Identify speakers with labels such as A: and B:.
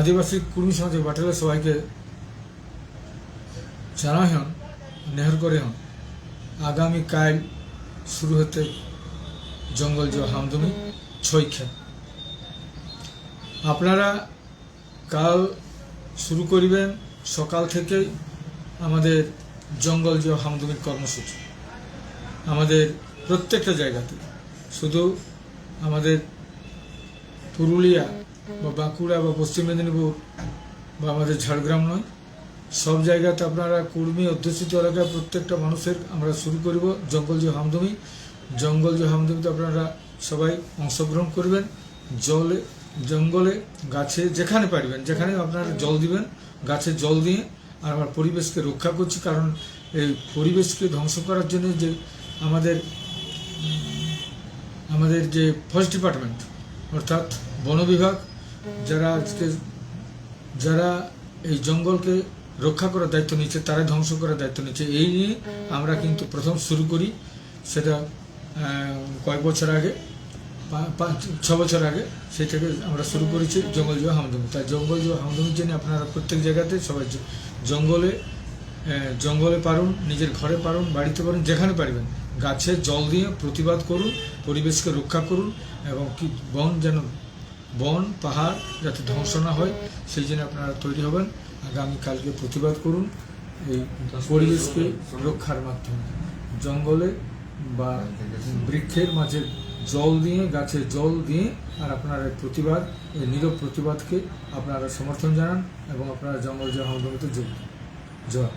A: আদিবাসী কুর্মী সমাজের বাটেলে সবাইকে জানাই হন, নেহর করে হন। আগামীকাল শুরু হতে জঙ্গল যে হামদমি ছৈখা আপনারা কাল শুরু করিবেন সকাল থেকেই আমাদের জঙ্গল যে হামদমির কর্মসূচি। আমাদের প্রত্যেকটা জায়গাতে। শুধু আমাদের পুরুলিয়া বা বাঁকুড়া বা পশ্চিম মেদিনীপুর বা আমাদের ঝাড়গ্রাম নয়। সব জায়গাতে আপনারা কুর্মী অধ্যুষিত এলাকায় প্রত্যেকটা মানুষের আমরা শুরু করব জঙ্গল যে হামদমি। জঙ্গল যে হামদমিতে আপনারা সবাই অংশগ্রহণ করবেন। জলে, জঙ্গলে, গাছে যেখানে পারবেন, যেখানে আপনারা জল দিবেন, গাছে জল দিয়ে আর আমার পরিবেশকে রক্ষা করছি। কারণ এই পরিবেশকে ধ্বংস করার জন্য যে আমাদের আমাদের যে ফরেস্ট ডিপার্টমেন্ট, অর্থাৎ বন বিভাগ যারা আজকে, যারা এই জঙ্গলকে রক্ষা করার দায়িত্ব নিচ্ছে তারা ধ্বংস করার দায়িত্ব নিচ্ছে এই নিয়ে আমরা কিন্তু প্রথম শুরু করি সেটা কয়েক বছর আগে পাঁচ, ছ বছর আগে সেই থেকে আমরা শুরু করেছি জঙ্গল জোয়া হামদমি। তাই জঙ্গল জোয়া হামদমির জন্য আপনারা প্রত্যেক জায়গাতে সবাই জঙ্গলে জঙ্গলে পারুন, নিজের ঘরে পারুন, বাড়িতে পারুন, যেখানে পারবেন। গাছে জল দিয়ে প্রতিবাদ করুন, পরিবেশকে রক্ষা করুন এবং কি বন যেন বন, পাহাড় যাতে ধ্বংস না হয়, সেই জন্য আপনারা তৈরি হবেন। আগামীকালকে প্রতিবাদ করুন এই পরিবেশকে রক্ষার মাধ্যমে। জঙ্গলে বা বৃক্ষের মাঝে জল দিয়ে, গাছে জল দিয়ে আর আপনারা প্রতিবাদ, এই নীরব প্রতিবাদকে আপনারা সমর্থন জানান এবং আপনারা জঙ্গল জয় যোগ জয়।